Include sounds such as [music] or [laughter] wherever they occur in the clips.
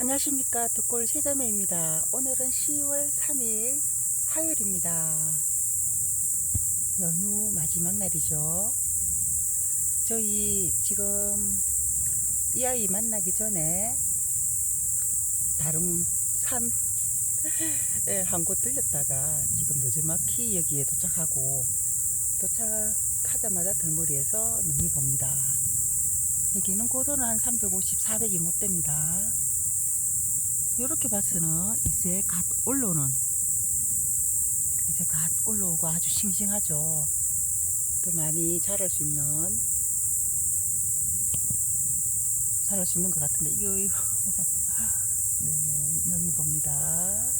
안녕하십니까 독골 세자매입니다. 오늘은 10월 3일 화요일입니다. 연휴 마지막 날이죠. 저희 지금 이 아이 만나기 전에 다른 산 한 곳 들렸다가 지금 늦지막히 여기에 도착하고 도착하자마자 들머리에서 능이 봅니다. 여기는 고도는 한 350, 400이 못 됩니다. 이렇게 봐서는 이제 갓 올라오는 이제 갓 올라오고 아주 싱싱하죠. 또 많이 자랄 수 있는 자랄 수 있는 것 같은데 이거 이거 [laughs] 네 능이 봅니다.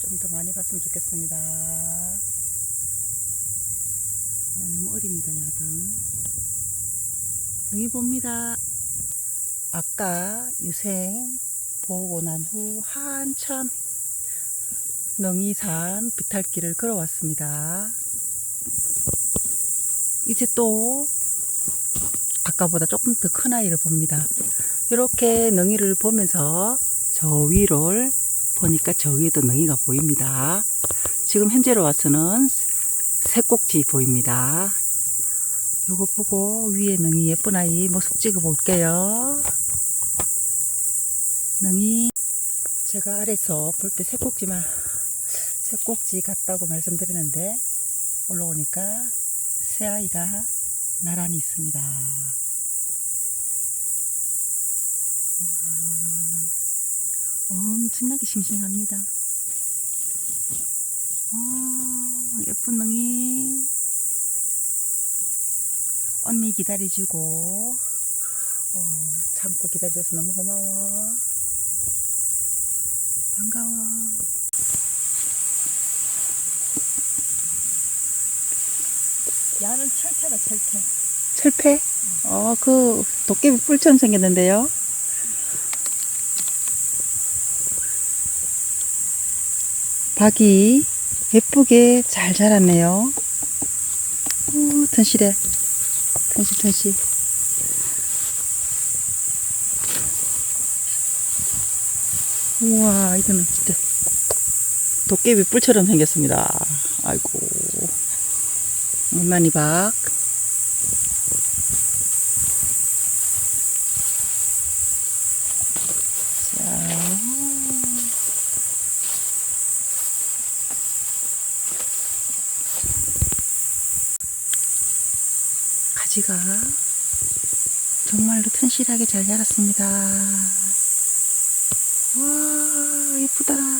좀 더 많이 봤으면 좋겠습니다. 네, 너무 어립니다 야등. 능이 봅니다. 아까 유생 보고 난 후 한참 능이산 비탈길을 걸어왔습니다. 이제 또 아까보다 조금 더 큰 아이를 봅니다. 이렇게 능이를 보면서 저 위를 보니까 저 위에도 능이가 보입니다. 지금 현재로 와서는 새 꼭지 보입니다. 요거 보고 위에 능이 예쁜 아이 모습 찍어 볼게요. 능이 제가 아래서 볼 때 새꼭지만 새꼭지 같다고 말씀드렸는데 올라오니까 새 아이가 나란히 있습니다. 와, 엄청나게 싱싱합니다. 와, 예쁜 능이 언니 기다려주고 어, 참고 기다려줘서 너무 고마워. 반가워. 야는 철퇴다 철퇴. 철폐? 어, 그 도깨비 뿔처럼 생겼는데요. 박이 예쁘게 잘 자랐네요. 오, 튼실해. 튼실, 튼실. 우와, 이거는 진짜 도깨비 뿔처럼 생겼습니다. 아이고. 못난이 박. 자. 가지가 정말로 튼실하게 잘 자랐습니다. 와, 예쁘다.